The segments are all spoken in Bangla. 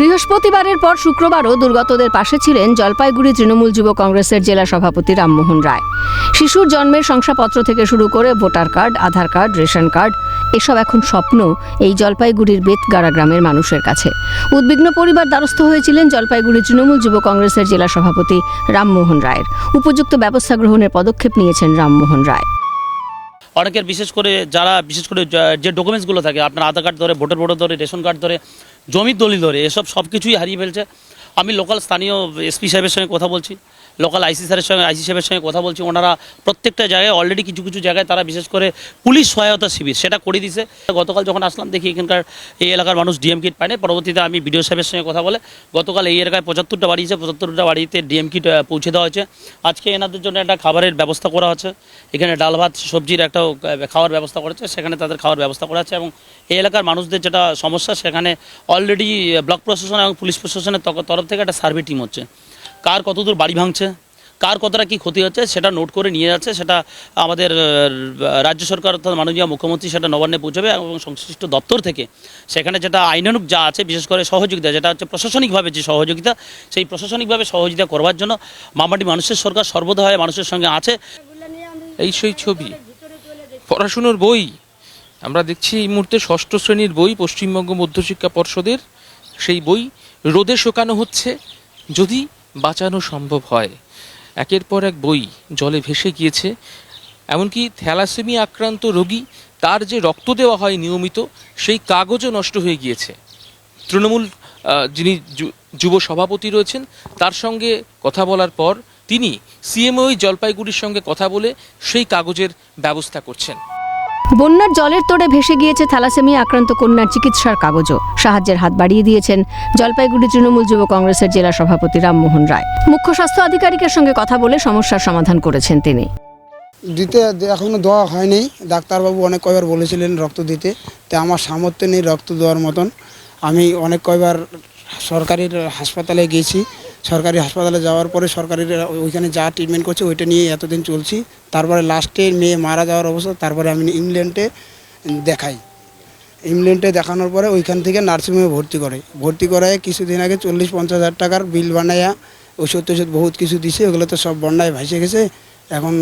বৃহস্পতিবারের পর শুক্রবারও দুর্গতদের পাশে ছিলেন জলপাইগুড়ি তৃণমূল যুব কংগ্রেসের জেলা সভাপতি রামমোহন রায়। শিশুর জন্মের শংসাপত্র থেকে শুরু করে voter card, Aadhaar card, ration card, এসব এখন স্বপ্ন এই জলপাইগুড়ির বেতগাড়া গ্রামের মানুষের কাছে। উদ্বিগ্ন পরিবার দ্বারস্থ হয়েছিলেন জলপাইগুড়ি তৃণমূল যুব কংগ্রেসের জেলা সভাপতি রামমোহন রায়ের। উপযুক্ত ব্যবস্থা গ্রহণের পদক্ষেপ নিয়েছেন রামমোহন রায়। অনেকের বিশেষ করে যারা, বিশেষ করে যে ডকুমেন্টসগুলো থাকে, আপনার আধার কার্ড ধরে, ভোটার ভোটার ধরে, রেশন কার্ড ধরে জমির দলিল ধরে, এসব সব কিছুই হারিয়ে ফেলছে। আমি লোকাল স্থানীয় এসপি সাহেবের সঙ্গে কথা বলছি। লোকাল আইসি স্যারের সঙ্গে আইসি সাহেবের সঙ্গে কথা বলছি। ওনারা প্রত্যেকটা জায়গায় অলরেডি কিছু কিছু জায়গায় তারা বিশেষ করে পুলিশ সহায়তা শিবির, সেটা করে দিছে গতকাল যখন আসলাম, দেখি এখানকার এই এলাকার মানুষ ডিএম কিট পায়নি। পরবর্তীতে আমি বিডিও সাহেবের সঙ্গে কথা বলে, গতকাল এই এলাকায় পঁচাত্তরটা বাড়ি আছে পঁচাত্তরটা বাড়িতে ডিএম কিট পৌঁছে দেওয়া হয়েছে। আজকে এনাদের জন্য একটা খাবারের ব্যবস্থা করা হচ্ছে। এখানে ডাল, ভাত, সবজির একটা খাওয়ার ব্যবস্থা করেছে সেখানে তাদের খাওয়ার ব্যবস্থা করা আছে এবং এই এলাকার মানুষদের যেটা সমস্যা, সেখানে অলরেডি ব্লক প্রশাসন এবং পুলিশ প্রশাসনের তরফ থেকে একটা সার্ভে টিম হচ্ছে। কার কতদূর বাড়ি ভাঙছে, কার কতটা কি ক্ষতি হচ্ছে সেটা নোট করে নিয়ে যাচ্ছে, সেটা আমাদের রাজ্য সরকার অর্থাৎ মাননীয় মুখ্যমন্ত্রী সেটা নবান্নে পৌঁছবে এবং সংশ্লিষ্ট দপ্তর থেকে। সেখানে যেটা আইনানুক যা আছে, বিশেষ করে সহযোগিতা, যেটা হচ্ছে প্রশাসনিকভাবে যে সহযোগিতা, সেই প্রশাসনিকভাবে সহযোগিতা করবার জন্য মামাটি মানুষের সরকার সর্বদা হয় মানুষের সঙ্গে আছে। এই সেই ছবি। পড়াশুনোর বই, আমরা দেখছি এই মুহূর্তে ষষ্ঠ শ্রেণির বই, পশ্চিমবঙ্গ মধ্যশিক্ষা পর্ষদের সেই বই, রোদে শোকানো হচ্ছে। যদি বাঁচানো সম্ভব হয়। একের পর এক বই জলে ভেসে গিয়েছে। এমনকি থ্যালাসেমি আক্রান্ত রোগী তার যে রক্ত দেওয়া হয় নিয়মিত, সেই কাগজও নষ্ট হয়ে গিয়েছে। তৃণমূল যিনি যুব সভাপতি রয়েছেন, তার সঙ্গে কথা বলার পর তিনি সিএমওই জলপাইগুড়ির সঙ্গে কথা বলে সেই কাগজের ব্যবস্থা করছেন। বন্যার জলের তোড়ে ভেসে গিয়েছে থ্যালাসেমিয়া আক্রান্ত কন্যার চিকিৎসার কাগজও। সাহায্যের হাত বাড়িয়ে দিয়েছেন জলপাইগুড়ি তৃণমূল যুব কংগ্রেসের জেলা সভাপতি রামমোহন রায়। মুখ্য স্বাস্থ্য আধিকারিকের সঙ্গে কথা বলে সমস্যার সমাধান করেছেন তিনি। দিতে এখনও দেওয়া হয়নি। ডাক্তারবাবু অনেক কয়বার বলেছিলেন রক্ত দিতে। তো আমার সামর্থ্য নেই রক্ত দেওয়ার মতন। আমি অনেক কয়বার সরকারি হাসপাতালে গেছি সরকারি হাসপাতালে যাওয়ার পরে সরকারি ওইখানে যা ট্রিটমেন্ট করছে ওইটা নিয়ে এতদিন চলছি। তারপরে লাস্টে মেয়ে মারা যাওয়ার অবস্থা তারপরে আমি ইংল্যান্ডে দেখাই। ইংল্যান্ডে দেখানোর পরে ওইখান থেকে নার্সিংহোমে ভর্তি করে। ভর্তি করায় কিছুদিন আগে চল্লিশ পঞ্চাশ হাজার টাকার বিল বানাইয়া ওষুধ টষুধ বহুত কিছু দিছে ওগুলো তো সব বন্যায় ভাসে গেছে। এখন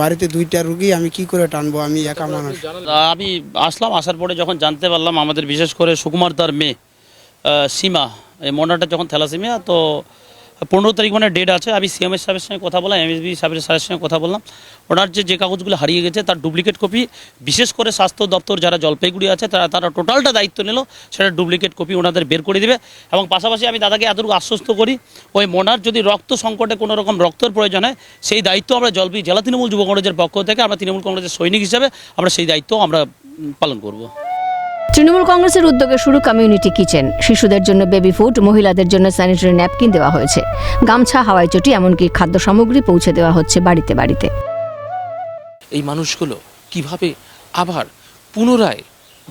বাড়িতে দুইটা রুগী আমি কি করে টানবো? আমি একা মানুষ। আমি আসলাম আসার পরে যখন জানতে পারলাম আমাদের বিশেষ করে সুকুমার তার মেয়ে সীমা এই মনাটা যখন থ্যালাসেমিয়া তো পনেরো তারিখ মানে ডেট আছে। আমি সিএমএস সাহেবের সঙ্গে কথা বললাম এমএসবি সাহেবের স্যারের সঙ্গে কথা বললাম। ওনার যে যে কাগজগুলো হারিয়ে গেছে, তার ডুপ্লিকেট কপি বিশেষ করে স্বাস্থ্য দপ্তর যারা জলপাইগুড়ি আছে, তারা তারা টোটালটা দায়িত্ব নিল, সেটা ডুপ্লিকেট কপি ওনাদের বের করে দিবে। এবং পাশাপাশি আমি দাদাকে এতটুকু আশ্বস্ত করি, ওই মনার যদি রক্ত সংকটে কোনো রকম রক্তের প্রয়োজন হয়, সেই দায়িত্ব আমরা জলপাই জেলা তৃণমূল যুব কংগ্রেসের পক্ষ থেকে আমরা তৃণমূল কংগ্রেসের সৈনিক হিসাবে আমরা সেই দায়িত্ব আমরা পালন করব। তৃণমূল কংগ্রেসের উদ্যোগে শুরু কমিউনিটি কিচেন। শিশুদের জন্য বেবি ফুড, মহিলাদের জন্য স্যানিটারি ন্যাপকিন দেওয়া হয়েছে। গামছা, হাওয়াই চটি, এমনকি খাদ্য সামগ্রী পৌঁছে দেওয়া হচ্ছে বাড়িতে বাড়িতে। এই মানুষগুলো কীভাবে আবার পুনরায়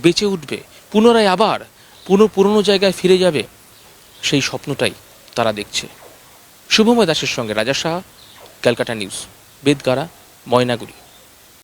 বেঁচে উঠবে, পুনরায় আবার পুনঃ পুরনো জায়গায় ফিরে যাবে, সেই স্বপ্নটাই তারা দেখছে। শুভময় দাসের সঙ্গে রাজা শাহ, ক্যালকাটা নিউজ, বেদগাড়া, ময়নাগুড়ি।